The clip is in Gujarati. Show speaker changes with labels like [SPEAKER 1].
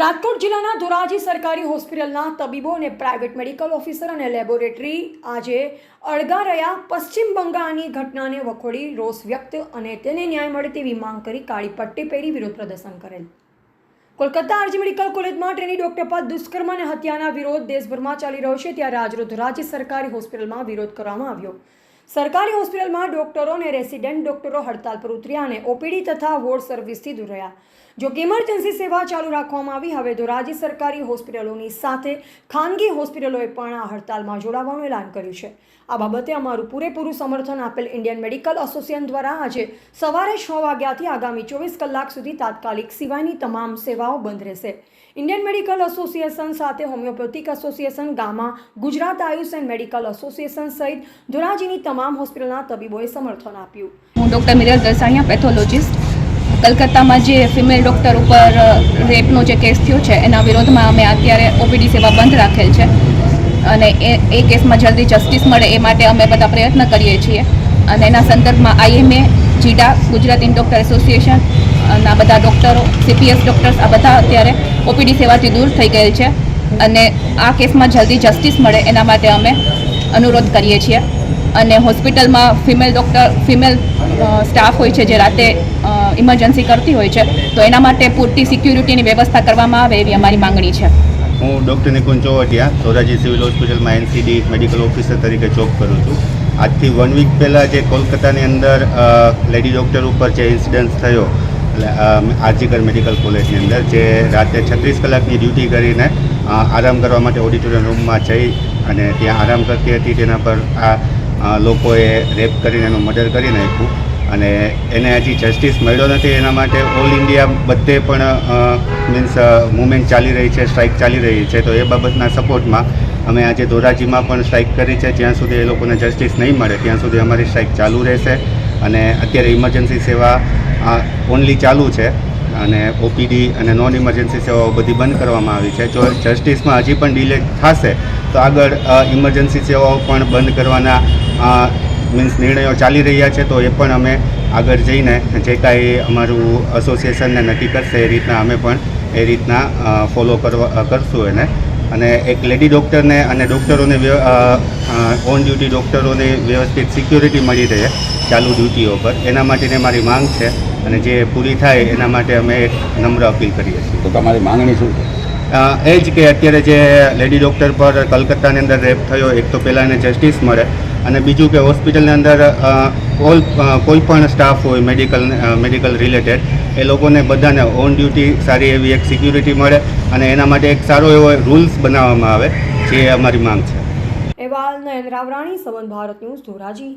[SPEAKER 1] રાજકોટ જિલ્લાના ધોરાજી સરકારી હોસ્પિટલના તબીબો અને પ્રાઇવેટ મેડિકલ ઓફિસર અને લેબોરેટરી આજે અળગા રહ્યા. પશ્ચિમ બંગાળની ઘટનાને વખોડી રોષ વ્યક્ત અને તેને ન્યાય મળે તેવી માંગ કરી કાળી પટ્ટી પહેરી વિરોધ પ્રદર્શન કરેલ. કોલકાતા આરજી મેડિકલ કોલેજમાં ટ્રેની ડોક્ટર પર દુષ્કર્મ અને હત્યાના વિરોધ દેશભરમાં ચાલી રહ્યો છે. ત્યારે આજરોજ ધોરાજી સરકારી હોસ્પિટલમાં વિરોધ કરવામાં આવ્યો. સરકારી હોસ્પિટલમાં ડોક્ટરો અને રેસિડેન્ટ ડોક્ટરો હડતાલ પર ઉતર્યા અને ઓપીડી તથા વોર્ડ સર્વિસથી દૂર રહ્યા. જો કે ઇમરજન્સી સેવા ચાલુ રાખવામાં આવી, હવે તો રાજ્ય સરકારી હોસ્પિટલોની સાથે ખાનગી હોસ્પિટલોએ પણ આ હડતાલમાં જોડાવાનું એલાન કર્યું છે. આ બાબતે અમારું પૂરેપૂરું સમર્થન આપેલ ઇન્ડિયન મેડિકલ એસોસિએશન દ્વારા આજે સવારે છ વાગ્યાથી આગામી ચોવીસ કલાક સુધી તાત્કાલિક સિવાયની તમામ સેવાઓ બંધ રહેશે. ઇન્ડિયન મેડિકલ એસોસિએશન સાથે homeopathic association, gamma, Gujarat Ayush and medical association સહિત ધોરાજીની તમામ હોસ્પિટલના તબીબોએ સમર્થન આપ્યું.
[SPEAKER 2] હું ડૉક્ટર મિરલ દરસાણિયા, પેથોલોજીસ્ટ. કલકત્તામાં જે ફિમેલ ડૉક્ટર ઉપર રેપનો જે કેસ થયો છે, એના વિરોધમાં અમે અત્યારે ઓપીડી સેવા બંધ રાખેલ છે અને એ એ કેસમાં જલ્દી જસ્ટિસ મળે એ માટે અમે બધા પ્રયત્ન કરીએ છીએ. અને એના સંદર્ભમાં આઈએમએ, જીડા, ગુજરાત ઇન ડૉક્ટર એસોસિએશન, ના બધા ડૉક્ટરો, સીપીએસ ડૉક્ટર્સ, આ બધા અત્યારે ઓપીડી સેવાથી દૂર થઈ ગયેલ છે. અને આ કેસમાં જલ્દી જસ્ટિસ મળે એના માટે અમે અનુરોધ કરીએ છીએ. અને હોસ્પિટલમાં ફિમેલ ડૉક્ટર, ફિમેલ સ્ટાફ હોય છે જે રાતે ઇમરજન્સી કરતી હોય છે, તો એના માટે પૂરતી સિક્યુરિટીની વ્યવસ્થા કરવામાં આવે એવી અમારી માંગણી છે.
[SPEAKER 3] હું ડૉક્ટર નિકુંજ ચોવટિયા ધોરાજી સિવિલ હોસ્પિટલમાં એનસીડી મેડિકલ ઓફિસર તરીકે જોબ કરું છું. આજથી વન વીક પહેલાં જે કોલકાતાની અંદર લેડી ડૉક્ટર ઉપર જે ઇન્સિડન્સ થયો આજીગર મેડિકલ કોલેજની અંદર, જે રાતે છત્રીસ કલાકની ડ્યુટી કરીને આરામ કરવા માટે ઓડિટોરિયમ રૂમમાં જઈ અને ત્યાં આરામ કરતી હતી, તેના પર આ લોકોએ રેપ કરીને એનું મર્ડર કરી નાખ્યું અને એને હજી જસ્ટિસ મળ્યો નથી, એના માટે ઓલ ઇન્ડિયા બધે પણ મીન્સ મુવમેન્ટ ચાલી રહી છે સ્ટ્રાઇક ચાલી રહી છે, તો એ બાબતના સપોર્ટમાં અમે આજે ધોરાજીમાં પણ સ્ટ્રાઇક કરી છે, જ્યાં સુધી એ લોકોને જસ્ટિસ નહીં મળે, ત્યાં સુધી અમારી સ્ટ્રાઇક ચાલુ રહેશે. અને અત્યારે ઇમરજન્સી સેવા ઓનલી ચાલુ છે, અને ઓપીડી અને નોન ઇમરજન્સી સેવાઓ બધી બંધ કરવામાં આવી છે. જો જસ્ટિસમાં હજી પણ ડિલે થશે, તો આગળ ઇમરજન્સી સેવાઓ પણ બંધ કરવાના મીન્સ નિર્ણયો ચાલી રહ્યા છે તો એ પણ અમે આગળ જઈને જે કાંઈ અમારું એસોસિએશનને નક્કી કરશે એ રીતના અમે પણ એ રીતના ફોલો કરવા કરશું એને. અને એક લેડી ડૉક્ટરને અને ડૉક્ટરોને ઓન ડ્યુટી ડૉક્ટરોને વ્યવસ્થિત સિક્યુરિટી મળી રહે ચાલુ ડ્યુટીઓ પર. એના માટેની મારી માંગ છે અને જે પૂરી થાય એના માટે અમે એક નમ્ર અપીલ કરીએ છીએ.
[SPEAKER 4] તો તમારી માંગણી શું છે?
[SPEAKER 3] એ જ કે અત્યારે જે લેડી ડૉક્ટર પર કલકત્તાની અંદર રેપ થયો એક તો પહેલાં એને જસ્ટિસ મળે અને બીજું કે હોસ્પિટલની અંદર ઓલ કોઈ પણ સ્ટાફ હોય મેડિકલ મેડિકલ રિલેટેડ, એ લોકોને બધાને ઓન ડ્યુટી સારી એવી એક સિક્યુરિટી મળે અને એના માટે એક સારો એવો રૂલ્સ બનાવવામાં આવે, જે અમારી માંગ છે.
[SPEAKER 1] અહેવાલ રાવરાણી સવન ભારત ન્યૂઝ, ધોરાજી.